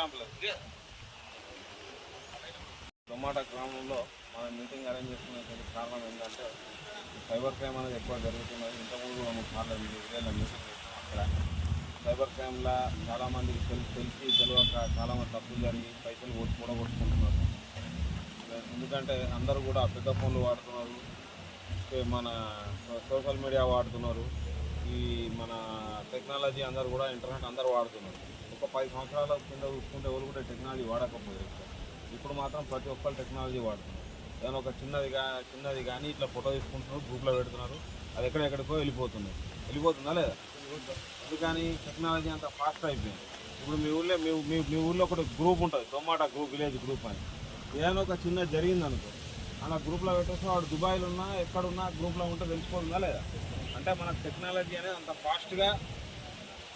స్టాంపులు టొమాటో గ్రామంలో మనం మీటింగ్ అరేంజ్ చేసుకునేటువంటి కారణం ఏంటంటే సైబర్ క్రైమ్ అనేది ఎక్కువ జరుగుతున్నది. ఇంతకుముందు కూడా మూడు సార్లు వేల మీటింగ్ చేసాం అక్కడ. సైబర్ క్రైమ్లో చాలామందికి తెలిసి తెలిసి తెలియక చాలామంది తప్పులు జరిగి పైసలు కొట్టు కూడా కొట్టుకుంటున్నారు ఎందుకంటే అందరూ కూడా పెద్ద ఫోన్లు వాడుతున్నారు. మన సోషల్ మీడియా వాడుతున్నారు. ఈ మన టెక్నాలజీ అందరూ కూడా ఇంటర్నెట్ అందరూ వాడుతున్నారు. ఒక పది సంవత్సరాల కింద చూసుకుంటే ఎవరు కూడా టెక్నాలజీ వాడకపోయారు ఇప్పుడు మాత్రం ప్రతి ఒక్కరు టెక్నాలజీ వాడుతున్నారు. ఏదైనా ఒక చిన్నది కా చిన్నది కానీ ఇట్లా ఫోటో తీసుకుంటున్నారు గ్రూప్లో పెడుతున్నారు అది ఎక్కడెక్కడికో వెళ్ళిపోతుంది. వెళ్ళిపోతుందా లేదా? అందుకని టెక్నాలజీ అంత ఫాస్ట్ అయిపోయింది. ఇప్పుడు మీ ఊళ్ళో మీ మీ ఊళ్ళో ఒకటి గ్రూప్ ఉంటుంది టొమాటో గ్రూప్ విలేజ్ గ్రూప్ అని. ఏదైనా ఒక చిన్న జరిగింది అనుకో అలా గ్రూప్లో పెట్టేస్తే వాడు దుబాయ్లో ఉన్నా ఎక్కడున్నా గ్రూప్లో ఉంటే తెలిసిపోతుందా లేదా? అంటే మన టెక్నాలజీ అనేది అంత ఫాస్ట్గా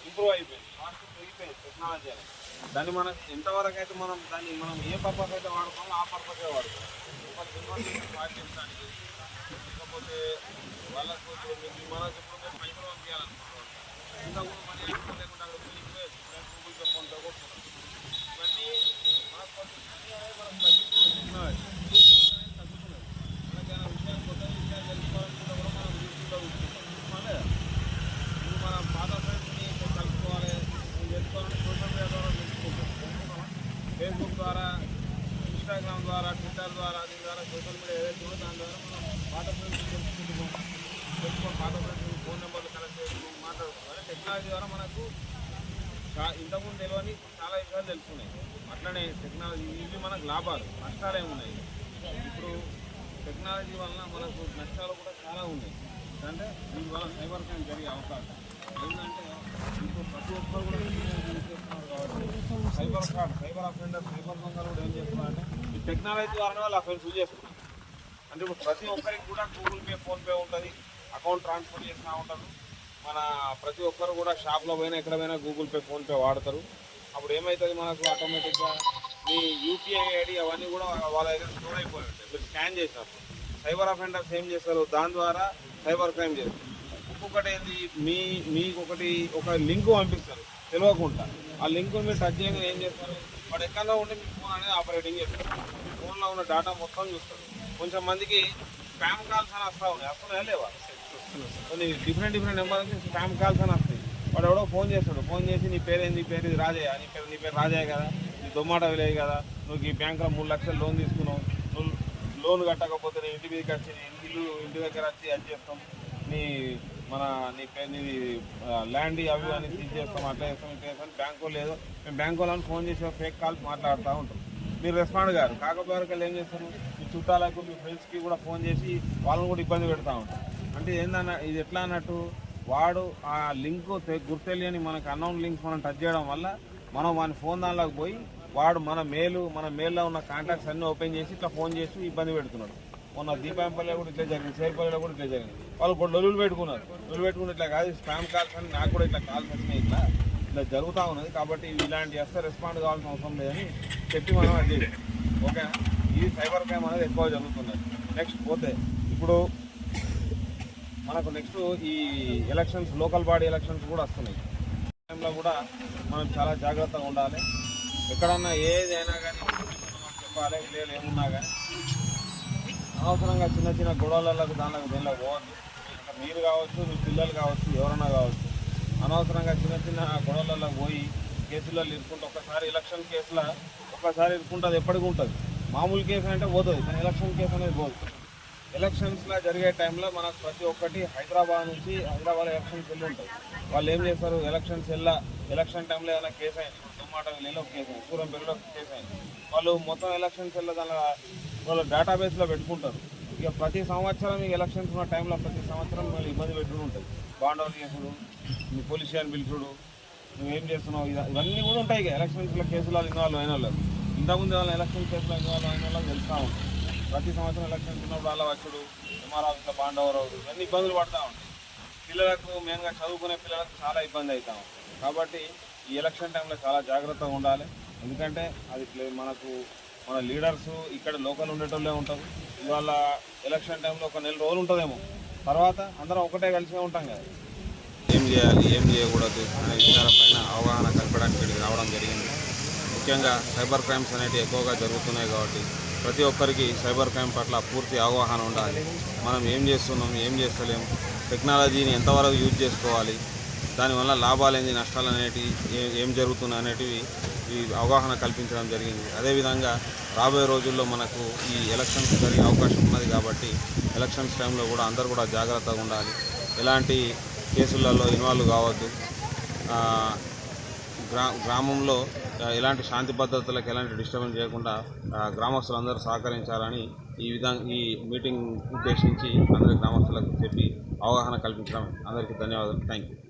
ఇంప్రూవ్ అయిపోయింది. ఫాస్ట్ పెరిగిపోయింది టెక్నాలజీ అనేది. దాన్ని మనం ఎంతవరకు అయితే మనం దాన్ని మనం ఏ పర్పస్ అయితే వాడుకోవాలో ఆ పర్పసే వాడుకోవాలి. ఒక ఇన్ఫర్మేషన్ పాటించడానికి లేకపోతే వాళ్ళకు ఇప్పుడు ఇప్పుడు మేము పైసలు పంపించాలనుకుంటున్నాం ఇంతకుముందు మనీ అకౌంట్ లేకుండా అక్కడ వెళ్ళిపోయి గూగుల్ పే ఫోన్తో కొట్టుకున్నాం ఇవన్నీ మనకు కొంచెం మనీ అనేది మనం తగ్గిస్తున్నాయి తగ్గుతున్నాయి మనకైనా విషయాలు కొత్త విషయాలు తెలుసుకోవాలనుకుంటే కూడా మనం యూట్యూబ్లో చూసుకుంటాం లేదా ఇప్పుడు మనం పాత ఫ్రెండ్స్ని కలుపుకోవాలి నేను తెలుసుకోవాలని సోషల్ మీడియా ద్వారా ఫేస్బుక్ ద్వారా ఇన్స్టాగ్రామ్ ద్వారా ట్విట్టర్ ద్వారా దీని ద్వారా సోషల్ మీడియా ఏదైతే ఉందో దాని ద్వారా మనం పాత ఫ్రెండ్స్ తెలుసుకుంటున్నాం. తెలుసుకొని పాత ఫ్రెండ్స్ ఫోన్ నెంబర్లు కనెక్ట్ చేసుకుని మాట్లాడుతున్నాం అదే టెక్నాలజీ ద్వారా మనకు ఇంతకుముందు తెలియని చాలా విషయాలు తెలుసుకున్నాయి అట్లనే టెక్నాలజీ ఇవి మనకు లాభాలు నష్టాలు ఏమున్నాయి ఇప్పుడు టెక్నాలజీ వలన మనకు నష్టాలు కూడా చాలా ఉన్నాయి. అంటే దీని వల్ల సైబర్ క్రైమ్ జరిగే అవకాశం. ఏంటంటే ఇప్పుడు ప్రతి ఒక్కరు కూడా చేస్తున్నారు కాబట్టి cyber fraud cyber offender cyber దొంగలు కూడా ఏం చేస్తున్నారు అంటే ఈ టెక్నాలజీ ద్వారానే వాళ్ళు అఫెన్స్ చేస్తున్నారు. అంటే ఇప్పుడు ప్రతి ఒక్కరికి కూడా గూగుల్ పే ఫోన్పే ఉంటుంది అకౌంట్ ట్రాన్స్ఫర్ చేస్తూ ఉంటారు మన ప్రతి ఒక్కరు కూడా షాప్లో పోయినా ఎక్కడ పోయినా గూగుల్ పే ఫోన్పే వాడతారు. అప్పుడు ఏమవుతుంది మనకు ఆటోమేటిక్గా మీ యూపీఐ ఐడి అవన్నీ కూడా వాళ్ళ దగ్గర స్టోర్ అయిపోయి ఉంటాయి. మీరు స్కాన్ చేసినప్పుడు. సైబర్ అఫెండర్స్ ఏం చేస్తారు? దాని ద్వారా సైబర్ క్రైమ్ చేస్తారు ఇంకొకటి ఏంది? మీ మీకు ఒకటి ఒక లింక్ పంపిస్తారు. తెలియకుండా ఆ లింక్ మీరు టచ్ చేయగానే ఏం చేస్తారు? వాడు ఎక్కడో ఉంటే మీ ఫోన్ అనేది ఆపరేటింగ్ చేస్తారు. ఫోన్లో ఉన్న డేటా మొత్తం చూస్తారు. కొంచెం మందికి స్పామ్ కాల్స్ అని వస్తా ఉన్నాయి. అసలు లేవా? కొన్ని డిఫరెంట్ డిఫరెంట్ నెంబర్ నుంచి స్పామ్ కాల్స్ అని వస్తాయి. వాడు ఎవడో ఫోన్ చేస్తాడు. ఫోన్ చేసి నీ పేరు ఏంది? నీ పేరు ఇది రాజయ్య. నీ పేరు నీ పేరు రాజయ్య కదా. నీ దొమ్మాట విలేజ్ కదా. నువ్వు ఈ బ్యాంకులో మూడు లక్షలు లోన్ తీసుకున్నావు. లోన్ కట్టకపోతే నీ ఇంటి మీదకి వచ్చి ఇల్లు ఇంటి దగ్గర వచ్చి అది చేస్తాం. నీ మన నీ పేరు నీ ల్యాండ్ అవి అని తీసేస్తాం అట్లా చేస్తాం ఇట్లా చేస్తాం. బ్యాంకు లేదు మేము బ్యాంకు వాళ్ళని ఫోన్ చేసి ఫేక్ కాల్ మాట్లాడుతూ ఉంటాం. మీరు రెస్పాండ్ గారు కాకపోతే వాళ్ళు ఏం చేస్తారు? మీ చుట్టాలకు మీ ఫ్రెండ్స్కి కూడా ఫోన్ చేసి వాళ్ళని కూడా ఇబ్బంది పెడతా ఉంటారు అంటే ఏందన్న ఇది ఎట్లా అన్నట్టు వాడు ఆ లింక్ గుర్తెలియని మనకు అన్నౌన్ లింక్స్ మనం టచ్ చేయడం వల్ల మనం వాని ఫోన్ దానిలోకి పోయి వాడు మన మేలు మన మేల్లో ఉన్న కాంటాక్ట్స్ అన్నీ ఓపెన్ చేసి ఇట్లా ఫోన్ చేసి ఇబ్బంది పెడుతున్నాడు. మొన్న దీపాంపల్లిలో కూడా ఇట్లా జరిగింది సేపల్లిలో కూడా ఇట్లా జరిగింది. వాళ్ళు కూడా లొల్లులు పెట్టుకున్నారు. లొల్లు పెట్టుకుని ఇట్లా కాదు స్పామ్ కాల్స్ అని నాకు కూడా ఇట్లా కాల్స్ వచ్చినాయి ఇట్లా. ఇట్లా జరుగుతూ ఉన్నది కాబట్టి ఇలాంటి చేస్తే రెస్పాండ్ కావాల్సిన అవసరం లేదని చెప్పి మనం అది ఓకే ఓకేనా? ఇది సైబర్ క్రైమ్ అనేది ఎక్కువ జరుగుతున్నది. నెక్స్ట్ పోతే ఇప్పుడు మనకు నెక్స్ట్ ఈ ఎలక్షన్స్ లోకల్ బాడీ ఎలక్షన్స్ కూడా వస్తున్నాయి. టైంలో కూడా మనం చాలా జాగ్రత్తగా ఉండాలి. ఎక్కడన్నా ఏదైనా కానీ చెప్పాలి లేదు ఏమున్నా కానీ. అనవసరంగా చిన్న చిన్న గొడవలకు దానికి దేనిలో పోవద్దు మీరు కావచ్చు మీ పిల్లలు కావచ్చు ఎవరన్నా కావచ్చు. అనవసరంగా చిన్న చిన్న గొడవలలో పోయి కేసులలో ఇరుక్కుంటే ఒకసారి ఎలక్షన్ కేసులో ఒకసారి ఇరుకుంటుంది ఎప్పటికి ఉంటుంది. మామూలు కేసు అంటే పోతుంది కానీ ఎలక్షన్ కేసు అనేది పోతుంది ఎలక్షన్స్లో జరిగే టైంలో మనకు ప్రతి ఒక్కటి హైదరాబాద్ నుంచి హైదరాబాద్ ఎలక్షన్స్ వెళ్ళి ఉంటాయి వాళ్ళు ఏం చేస్తారు? ఎలక్షన్స్ వెళ్ళా ఎలక్షన్ టైంలో ఏదైనా కేసు అయింది దుమ్మాట వెళ్ళిలో కేసు అయింది సూరంపల్లిలో ఒక కేసు అయింది వాళ్ళు మొత్తం ఎలక్షన్స్ వెళ్ళి దాని వాళ్ళ డేటాబేస్లో పెట్టుకుంటారు. ఇక ప్రతి సంవత్సరం ఈ ఎలక్షన్స్ ఉన్న టైంలో ప్రతి సంవత్సరం వాళ్ళు ఇబ్బంది పెట్టుకుని ఉంటుంది బాండవులు చేసుడు మీ పిలిచుడు పిలుచుడు నువ్వేం చేస్తున్నావు? ఇవన్నీ కూడా ఉంటాయి ఇక. ఎలక్షన్స్లో కేసులో ఇన్వాల్వ్ అయిన వాళ్ళు ఇంతకుముందు వాళ్ళ ఎలక్షన్ కేసులో ఇన్వాల్వ్ అయిన వాళ్ళకి తెలుస్తూ ఉంటాయి ప్రతి సంవత్సరం ఎలక్షన్ ఉన్నప్పుడు వాళ్ళ వచ్చుడు ఎంఆర్ ఆఫీస్లో బాండవరావు ఇవన్నీ ఇబ్బందులు పడతా ఉంటాయి. పిల్లలకు మెయిన్గా చదువుకునే పిల్లలకు చాలా ఇబ్బంది అవుతాం కాబట్టి ఈ ఎలక్షన్ టైంలో చాలా జాగ్రత్తగా ఉండాలి. ఎందుకంటే అది ప్లే- మనకు మన లీడర్స్ ఇక్కడ లోకల్ ఉండేటోళ్ళే ఉంటారు. ఇవాళ ఎలక్షన్ టైంలో ఒక నెల రోజులు ఉంటుందేమో. తర్వాత అందరం ఒకటే కలిసే ఉంటాం కదా. ఏం చేయాలి ఏం చేయకూడదు అనే విషయాలపైన అవగాహన కల్పడానికి రావడం జరిగింది. ముఖ్యంగా సైబర్ క్రైమ్స్ అనేటివి ఎక్కువగా జరుగుతున్నాయి కాబట్టి ప్రతి ఒక్కరికి సైబర్ క్రైమ్ పట్ల పూర్తి అవగాహన ఉండాలి. మనం ఏం చేస్తున్నాం ఏం చేస్తలేం టెక్నాలజీని ఎంతవరకు యూజ్ చేసుకోవాలి దానివల్ల లాభాలు ఏంది నష్టాలు అనేటివి ఏం జరుగుతున్నాయి అనేటివి ఈ అవగాహన కల్పించడం జరిగింది. అదేవిధంగా రాబోయే రోజుల్లో మనకు ఈ ఎలక్షన్స్ జరిగే అవకాశం ఉన్నది కాబట్టి ఎలక్షన్స్ టైంలో కూడా అందరూ కూడా జాగ్రత్తగా ఉండాలి. ఎలాంటి కేసులలో ఇన్వాల్వ్ కావద్దు. గ్రా గ్రామంలో ఎలాంటి శాంతి భద్రతలకు ఎలాంటి డిస్టర్బెన్స్ చేయకుండా గ్రామస్తులందరూ సహకరించాలని ఈ విధంగా ఈ మీటింగ్ ఉద్దేశించి అందరి గ్రామస్తులకు చెప్పి అవగాహన కల్పించడం అందరికీ ధన్యవాదాలు. Thank you